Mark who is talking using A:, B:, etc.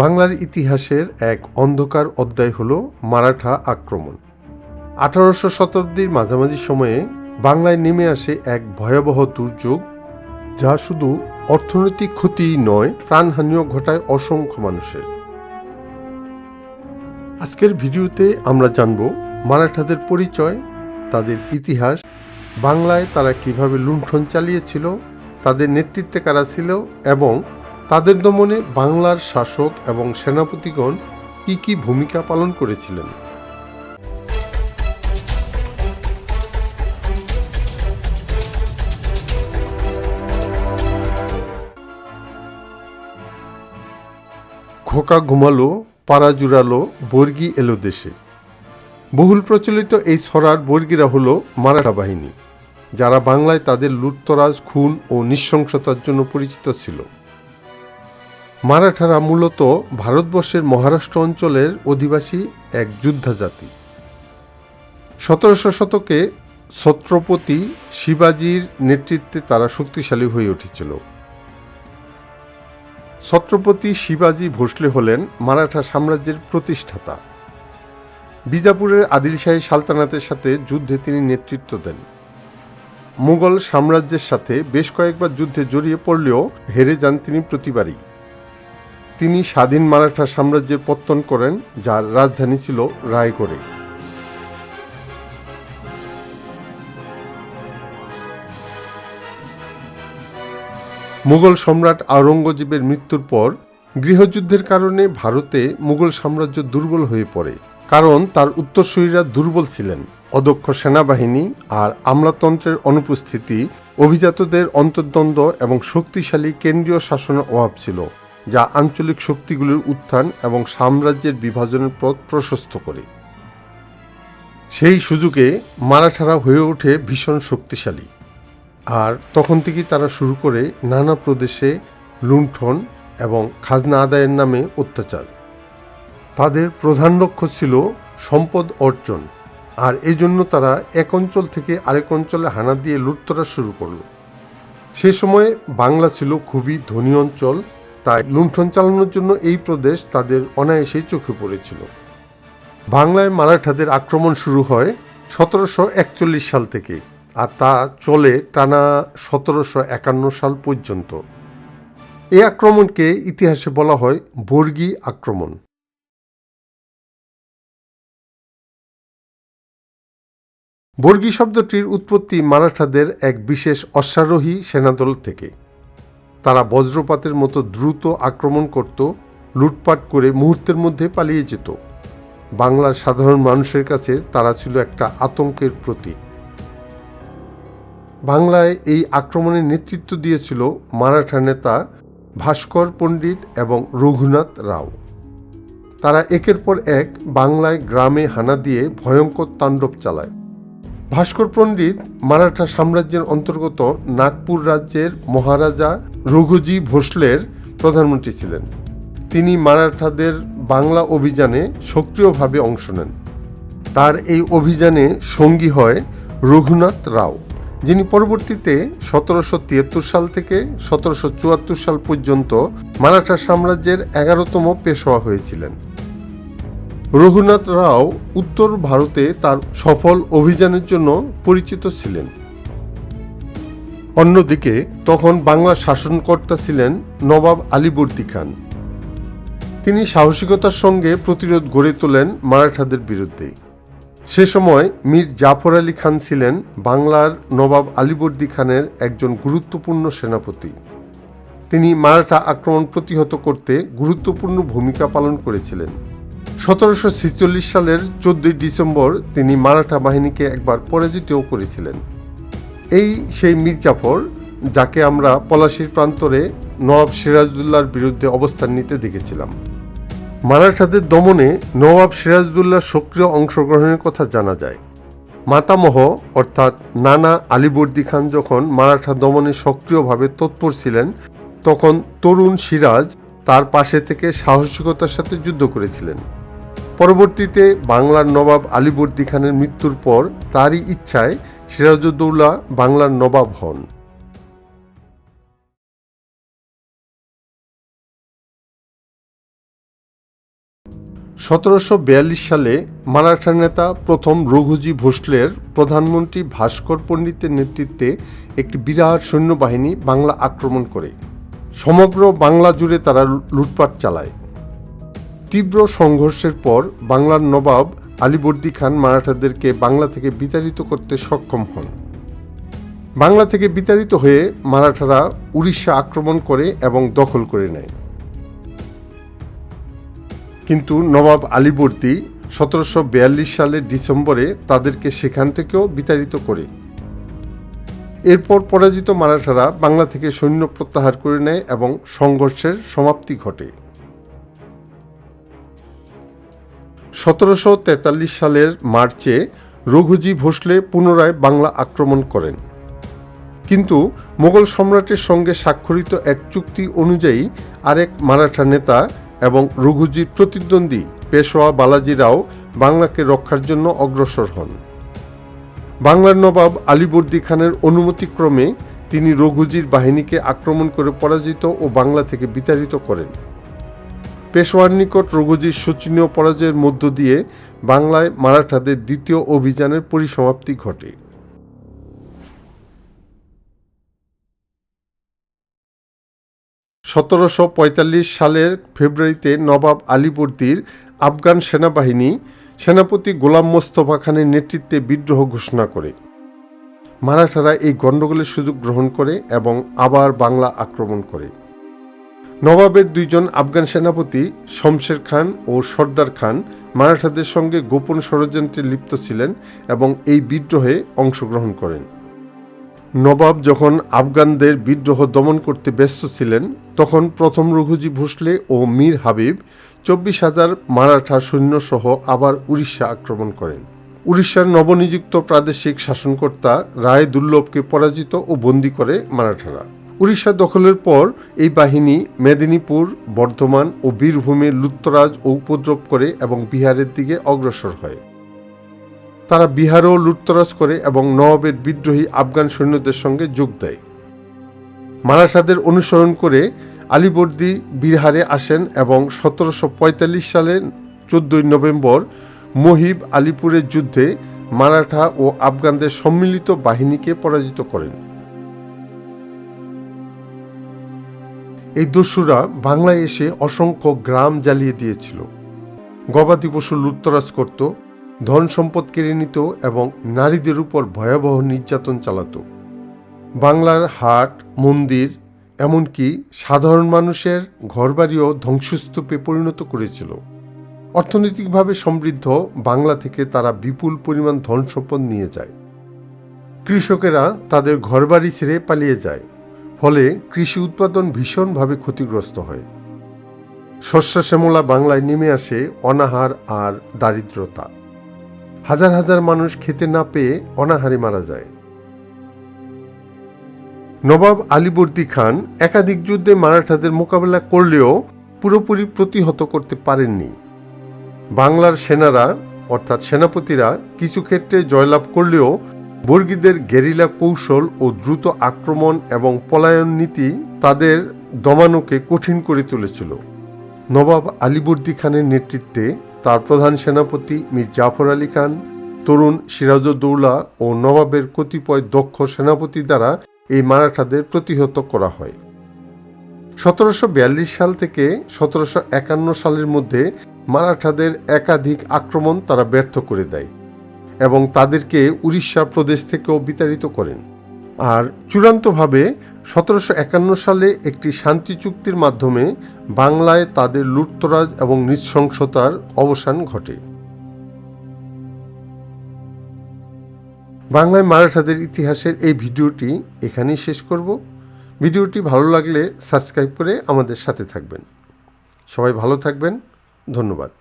A: বাংলার ইতিহাসের এক অন্ধকার অধ্যায় হল মারাঠা আক্রমণ আঠারোশো শতাব্দীর মাঝামাঝি সময়ে বাংলায় নেমে আসে এক ভয়াবহ দুর্যোগ যা শুধু অর্থনৈতিক ক্ষতি নয় প্রাণহানিও ঘটায় অসংখ্য মানুষের আজকের ভিডিওতে আমরা জানব মারাঠাদের পরিচয় তাদের ইতিহাস বাংলায় তারা কিভাবে লুণ্ঠন চালিয়েছিল তাদের নেতৃত্বে কারা ছিল এবং তাদের দমনে বাংলার শাসক এবং সেনাপতিগণ কি কি ভূমিকা পালন করেছিলেন খোকা ঘুমালো পাড়া জুড়ালো বর্গি এলো দেশে বহুল প্রচলিত এই ছড়ার বর্গীরা হল মারাঠা বাহিনী যারা বাংলায় তাদের লুটতরাজ খুন ও নৃশংসতার জন্য পরিচিত ছিল মারাঠারা মূলত ভারতবর্ষের মহারাষ্ট্র অঞ্চলের অধিবাসী এক যোদ্ধা জাতি সতেরোশো শতকে ছত্রপতি শিবাজির নেতৃত্বে তারা শক্তিশালী হয়ে উঠেছিল ছত্রপতি শিবাজি ভোসলে হলেন মারাঠা সাম্রাজ্যের প্রতিষ্ঠাতা বিজাপুরের আদিলশাহী সালতানাতের সাথে যুদ্ধে তিনি নেতৃত্ব দেন মুঘল সাম্রাজ্যের সাথে বেশ কয়েকবার যুদ্ধে জড়িয়ে পড়লেও হেরে যান তিনি প্রতিবারই তিনি স্বাধীন মারাঠা সাম্রাজ্যের পত্তন করেন যার রাজধানী ছিল রায়গড়ে মুঘল সম্রাট আওরঙ্গজেবের মৃত্যুর পর গৃহযুদ্ধের কারণে ভারতে মুঘল সাম্রাজ্য দুর্বল হয়ে পড়ে কারণ তার উত্তরসূরীরা দুর্বল ছিলেন অদক্ষ সেনাবাহিনী আর আমলাতন্ত্রের অনুপস্থিতি অভিজাতদের অন্তর্দ্বন্দ্ব এবং শক্তিশালী কেন্দ্রীয় শাসনের অভাব ছিল যা আঞ্চলিক শক্তিগুলির উত্থান এবং সাম্রাজ্যের বিভাজনের পথ প্রশস্ত করে সেই সুযোগে মারাঠারা হয়ে ওঠে ভীষণ শক্তিশালী আর তখন থেকেই তারা শুরু করে নানা প্রদেশে লুণ্ঠন এবং খাজনা আদায়ের নামে অত্যাচার তাদের প্রধান লক্ষ্য ছিল সম্পদ অর্জন আর এজন্য তারা এক অঞ্চল থেকে আরেক অঞ্চলে হানা দিয়ে লুটতরা শুরু করল সে সময় বাংলা ছিল খুবই ধনী অঞ্চল তাই লুণ্ঠন চালানোর জন্য এই প্রদেশ তাদের অনায়াসেই চোখে পড়েছিল বাংলায় মারাঠাদের আক্রমণ শুরু হয় সতেরোশো একচল্লিশ সাল থেকে আর তা চলে টানা সতেরোশো একান্ন সাল পর্যন্ত এই আক্রমণকে ইতিহাসে বলা হয় বর্গী আক্রমণ বর্গী শব্দটির উৎপত্তি মারাঠাদের এক বিশেষ অশ্বারোহী সেনাদল থেকে তারা বজ্রপাতের মতো দ্রুত আক্রমণ করত লুটপাট করে মুহূর্তের মধ্যে পালিয়ে যেত বাংলার সাধারণ মানুষের কাছে তারা ছিল একটা আতঙ্কের প্রতীক বাংলায় এই আক্রমণের নেতৃত্ব দিয়েছিল মারাঠা নেতা ভাস্কর পণ্ডিত এবং রঘুনাথ রাও তারা একের পর এক বাংলায় গ্রামে হানা দিয়ে ভয়ঙ্কর তাণ্ডব চালায় ভাস্কর পণ্ডিত মারাঠা সাম্রাজ্যের অন্তর্গত নাগপুর রাজ্যের মহারাজা রঘুজি ভোসলের প্রধানমন্ত্রী ছিলেন তিনি মারাঠাদের বাংলা অভিযানে সক্রিয়ভাবে অংশ নেন তার এই অভিযানে সঙ্গী হয় রঘুনাথ রাও যিনি পরবর্তীতে সতেরোশো সাল থেকে সতেরোশো চুয়াত্তর সাল পর্যন্ত মারাঠা সাম্রাজ্যের এগারোতম পেশোয়া হয়েছিলেন রঘুনাথ রাও উত্তর ভারতে তার সফল অভিযানের জন্য পরিচিত ছিলেন অন্যদিকে তখন বাংলার শাসনকর্তা ছিলেন নবাব আলীবর্দী খান তিনি সাহসিকতার সঙ্গে প্রতিরোধ গড়ে তোলেন মারাঠাদের বিরুদ্ধে সে সময় মীর জাফর আলী খান ছিলেন বাংলার নবাব আলীবর্দী খানের একজন গুরুত্বপূর্ণ সেনাপতি তিনি মারাঠা আক্রমণ প্রতিহত করতে গুরুত্বপূর্ণ ভূমিকা পালন করেছিলেন সতেরোশো সালের চোদ্দই ডিসেম্বর তিনি মারাঠা বাহিনীকে একবার পরাজিতও করেছিলেন এই সেই মীর জাফর যাকে আমরা পলাশির প্রান্তরে নবাব সিরাজদুল্লার বিরুদ্ধে অবস্থান নিতে দেখেছিলাম মারাঠাদের দমনে নবাব সিরাজদুল্লার সক্রিয় অংশগ্রহণের কথা জানা যায় মাতামহ অর্থাৎ নানা আলিবর্দি খান যখন মারাঠা দমনে সক্রিয়ভাবে তৎপর ছিলেন তখন তরুণ সিরাজ তার পাশে থেকে সাহসিকতার সাথে যুদ্ধ করেছিলেন পরবর্তীতে বাংলার নবাব আলিবর্দি খানের মৃত্যুর পর তারই ইচ্ছায় সিরাজউদ্দৌলা বাংলার নবাব হন সতেরোশো সালে মারাঠা নেতা প্রথম রঘুজি ভোসলের প্রধানমন্ত্রী ভাস্কর পণ্ডিতের নেতৃত্বে একটি বিরাট সৈন্যবাহিনী বাংলা আক্রমণ করে সমগ্র বাংলা জুড়ে তারা লুটপাট চালায় তীব্র সংঘর্ষের পর বাংলার নবাব আলীবর্দী খান মারাঠাদেরকে বাংলা থেকে বিতাড়িত করতে সক্ষম হন বাংলা থেকে বিতাড়িত হয়ে মারাঠারা উড়িষ্যা আক্রমণ করে এবং দখল করে নেয় কিন্তু নবাব আলীবর্দী সতেরোশো বিয়াল্লিশ সালের ডিসেম্বরে তাদেরকে সেখান থেকেও বিতাড়িত করে এরপর পরাজিত মারাঠারা বাংলা থেকে সৈন্য প্রত্যাহার করে নেয় এবং সংঘর্ষের সমাপ্তি ঘটে সতেরোশো তেতাল্লিশ সালের মার্চে রঘুজি ভোসলে পুনরায় বাংলা আক্রমণ করেন কিন্তু মোগল সম্রাটের সঙ্গে স্বাক্ষরিত এক চুক্তি অনুযায়ী আরেক মারাঠা নেতা এবং রঘুজির প্রতিদ্বন্দ্বী পেশোয়া রাও বাংলাকে রক্ষার জন্য অগ্রসর হন বাংলার নবাব আলিবর্দি খানের অনুমতিক্রমে তিনি রঘুজির বাহিনীকে আক্রমণ করে পরাজিত ও বাংলা থেকে বিতাড়িত করেন পেশোয়ার নিকট রঘুজির শোচনীয় পরাজয়ের মধ্য দিয়ে বাংলায় মারাঠাদের দ্বিতীয় অভিযানের পরিসমাপ্তি ঘটে সতেরোশো সালের ফেব্রুয়ারিতে নবাব আলীবর্দীর আফগান সেনাবাহিনী সেনাপতি গোলাম মোস্তফা খানের নেতৃত্বে বিদ্রোহ ঘোষণা করে মারাঠারা এই গণ্ডগোলের সুযোগ গ্রহণ করে এবং আবার বাংলা আক্রমণ করে নবাবের দুইজন আফগান সেনাপতি শমশের খান ও সর্দার খান মারাঠাদের সঙ্গে গোপন ষড়যন্ত্রে লিপ্ত ছিলেন এবং এই বিদ্রোহে অংশগ্রহণ করেন নবাব যখন আফগানদের বিদ্রোহ দমন করতে ব্যস্ত ছিলেন তখন প্রথম রঘুজি ভোসলে ও মীর হাবিব চব্বিশ হাজার মারাঠা সৈন্যসহ আবার উড়িষ্যা আক্রমণ করেন উড়িষ্যার নবনিযুক্ত প্রাদেশিক শাসনকর্তা রায় দুর্লভকে পরাজিত ও বন্দী করে মারাঠারা উড়িষ্যা দখলের পর এই বাহিনী মেদিনীপুর বর্ধমান ও বীরভূমে লুত্তরাজ ও উপদ্রব করে এবং বিহারের দিকে অগ্রসর হয় তারা বিহারও লুটতরাজ করে এবং নবাবের বিদ্রোহী আফগান সৈন্যদের সঙ্গে যোগ দেয় মারাঠাদের অনুসরণ করে আলিবর্দি বিহারে আসেন এবং সতেরোশো পঁয়তাল্লিশ সালের চোদ্দই নভেম্বর মহিব আলিপুরের যুদ্ধে মারাঠা ও আফগানদের সম্মিলিত বাহিনীকে পরাজিত করেন এই দস্যুরা বাংলায় এসে অসংখ্য গ্রাম জ্বালিয়ে দিয়েছিল গবাদি পশু লুটতরাজ করত ধন সম্পদ কেড়ে নিত এবং নারীদের উপর ভয়াবহ নির্যাতন চালাত বাংলার হাট মন্দির এমনকি সাধারণ মানুষের ঘরবাড়িও ধ্বংসস্তূপে পরিণত করেছিল অর্থনৈতিকভাবে সমৃদ্ধ বাংলা থেকে তারা বিপুল পরিমাণ ধন সম্পদ নিয়ে যায় কৃষকেরা তাদের ঘরবাড়ি ছেড়ে পালিয়ে যায় ফলে কৃষি উৎপাদন ভীষণভাবে ক্ষতিগ্রস্ত হয় শস্য শ্যামলা বাংলায় নেমে আসে অনাহার আর দারিদ্রতা হাজার হাজার মানুষ খেতে না পেয়ে অনাহারে মারা যায় নবাব আলীবর্দী খান একাধিক যুদ্ধে মারাঠাদের মোকাবেলা করলেও পুরোপুরি প্রতিহত করতে পারেননি বাংলার সেনারা অর্থাৎ সেনাপতিরা কিছু ক্ষেত্রে জয়লাভ করলেও বর্গীদের গেরিলা কৌশল ও দ্রুত আক্রমণ এবং পলায়ন নীতি তাদের দমানোকে কঠিন করে তুলেছিল নবাব আলিবর্দি খানের নেতৃত্বে তার প্রধান সেনাপতি মীর জাফর আলী খান তরুণ সিরাজউদ্দৌলা ও নবাবের কতিপয় দক্ষ সেনাপতি দ্বারা এই মারাঠাদের প্রতিহত করা হয় সতেরোশো সাল থেকে সতেরোশো সালের মধ্যে মারাঠাদের একাধিক আক্রমণ তারা ব্যর্থ করে দেয় এবং তাদেরকে উড়িষ্যা প্রদেশ থেকেও বিতাড়িত করেন আর চূড়ান্তভাবে সতেরোশো একান্ন সালে একটি শান্তি চুক্তির মাধ্যমে বাংলায় তাদের লুটতরাজ এবং নৃশংসতার অবসান ঘটে বাংলায় মারাঠাদের ইতিহাসের এই ভিডিওটি এখানেই শেষ করব ভিডিওটি ভালো লাগলে সাবস্ক্রাইব করে আমাদের সাথে থাকবেন সবাই ভালো থাকবেন ধন্যবাদ